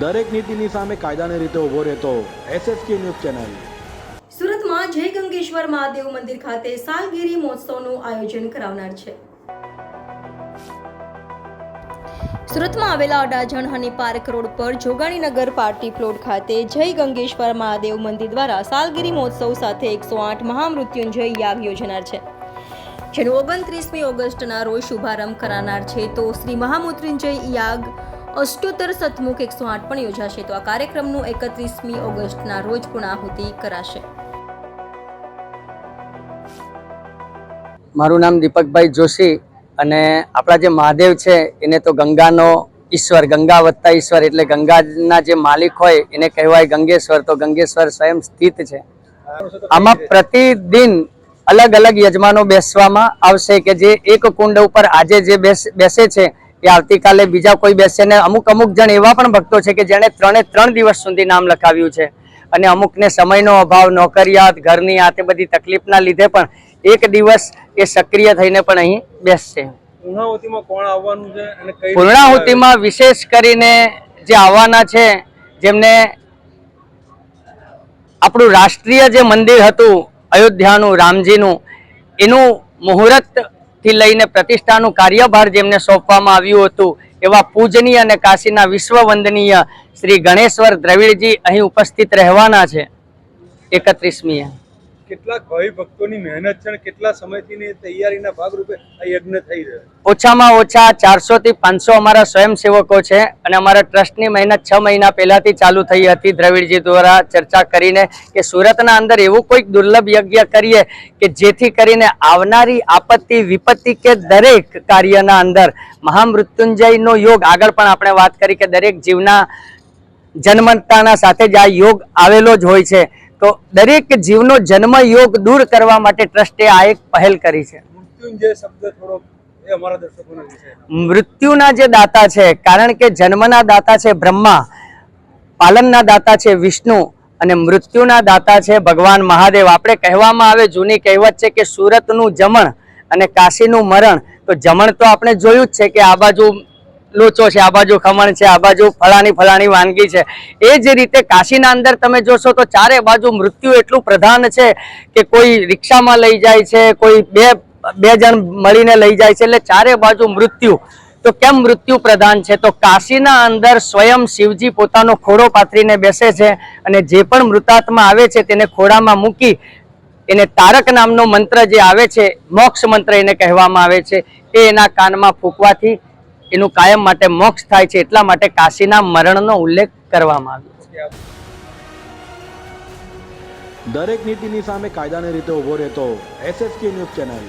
દરેક નીતિની સામે કાયદાની રીતે ઊભો રહેતો એસએસકે ન્યૂઝ ચેનલ. સુરતમાં જય ગંગેશ્વર મહાદેવ મંદિર ખાતે સાલગીરી મહોત્સવનું આયોજન કરાવનાર છે. સુરતમાં આવેલા અડાજણ હની પાર્ક રોડ પર જોગાણીનગર પાર્ટી પ્લોટ ખાતે જય ગંગેશ્વર મહાદેવ મંદિર દ્વારા સાલગીરી મહોત્સવ સાથે એકસો આઠ મહામૃત્યુંજય યાગ યોજનાર છે. જેનો ઓગણત્રીસમી ઓગસ્ટના રોજ શુભારંભ કરાનાર છે તો શ્રી મહામૃત્યુંજય યાગ અષ્ટોત્તર સતમુખ એકસો આઠ પણ યોજાશે. તો આ કાર્યક્રમનું એકત્રીસમી ઓગસ્ટના રોજ પૂર્ણાહુતિ કરાશે. મારું નામ દીપકભાઈ જોશી અને આપણા જે મહાદેવ છે, એને તો ગંગાનો ઈશ્વર, ગંગા વત્તા ઈશ્વર એટલે ગંગાના જે માલિક હોય એને કહેવાય ગંગેશ્વર. તો ગંગેશ્વર સ્વયં સ્થિત છે. આમાં પ્રતિદિન અલગ અલગ યજમાનો બેસવામાં આવશે કે જે એક કુંડ ઉપર આજે જે બેસ- બેસે છે એ આવતીકાલે બીજા કોઈ બેસે ને અમુક અમુક જણ એવા પણ ભક્તો છે કે જેણે ત્રણે ત્રણ દિવસ સુધી નામ લખાવ્યું છે. અને અમુકને સમયનો અભાવ નોકરિયાત ઘરની આ તે બધી તકલીફના લીધે પણ એક દિવસ એ સક્રિય થઈને પણ અહીં બેસશે. પૂર્ણાહુતિમાં વિશેષ કરીને જે આવવાના છે જેમને આપણું રાષ્ટ્રીય જે મંદિર હતું અયોધ્યાનું રામજીનું એનું મુહૂર્ત થી લઈને પ્રતિષ્ઠાનું કાર્યભાર જેમને સોંપવામાં આવ્યું હતું, એવા પૂજનીય અને કાશીના વિશ્વ વંદનીય શ્રી ગણેશ્વર દ્રવિડજી અહીં ઉપસ્થિત રહેવાના છે. એકત્રીસમીએ કેટલાક ભાઈ ભક્તોની મહેનત છે કેટલા સમયથી તૈયારીના ભાગરૂપે આ યજ્ઞ થઈ રહ્યો ઓછામાં ઓછા ચારસો થી પાંચસો અમારા સ્વયંસેવકો છે અને અમારા ટ્રસ્ટની મહેનત છ મહિના પહેલાથી ચાલુ થઈ હતી દ્રવિડજી દ્વારા ચર્ચા કરીને કે સુરતના અંદર એવું કોઈક દુર્લભ યજ્ઞ કરીએ કે જેથી કરીને આવનારી આપત્તિ, વિપત્તિ કે દરેક કાર્યના અંદર મહામૃત્યુંજયનો યોગ. આગળ પણ આપણે વાત કરી કે દરેક જીવના જન્મતાના સાથે જ આ યોગ આવેલો જ હોય છે. તો દરેક જીવનો જન્મ યોગ દૂર કરવા માટે ટ્રસ્ટે આ એક પહેલ કરી છે. મૃત્યુના જે દાતા છે કારણ કે જન્મના દાતા છે બ્રહ્મા પાલનના દાતા છે વિષ્ણુ અને મૃત્યુના દાતા છે ભગવાન મહાદેવ. આપણે કહેવામાં આવે જૂની કહેવત છે કે સુરતનું જમણ અને કાશીનું મરણ. તો જમણ તો આપણે જોયું જ છે કે આ બાજુ લોચો છે, આ બાજુ ખમણ છે, આ બાજુ ફલાણી ફલાણી વાનગી છે. એ જ રીતે કાશીના અંદર તમે જોશો તો ચારે બાજુ મૃત્યુ એટલું પ્રધાન છે કે કોઈ રિક્ષામાં લઈ જાય છે, કોઈ બે બે જણ મળીને લઈ જાય છે, એટલે ચારે બાજુ મૃત્યુ. તો કેમ મૃત્યુ પ્રધાન છે? તો કાશીના અંદર સ્વયં શિવજી પોતાનો ખોડો પાથરીને બેસે છે અને જે પણ મૃતાત્મા આવે છે તેને ખોડામાં મૂકી એને તારક નામનો મંત્ર જે આવે છે, મોક્ષ મંત્ર એને કહેવામાં આવે છે, એ એના કાનમાં ફૂંકવાથી એનું કાયમ માટે મોક્ષ થાય છે એટલા માટે કાશીના મરણનો ઉલ્લેખ કરવામાં આવ્યો છે. દરેક નીતિની સામે કાયદાની રીતે ઊભો રહેતો એસએસકે ન્યૂઝ ચેનલ.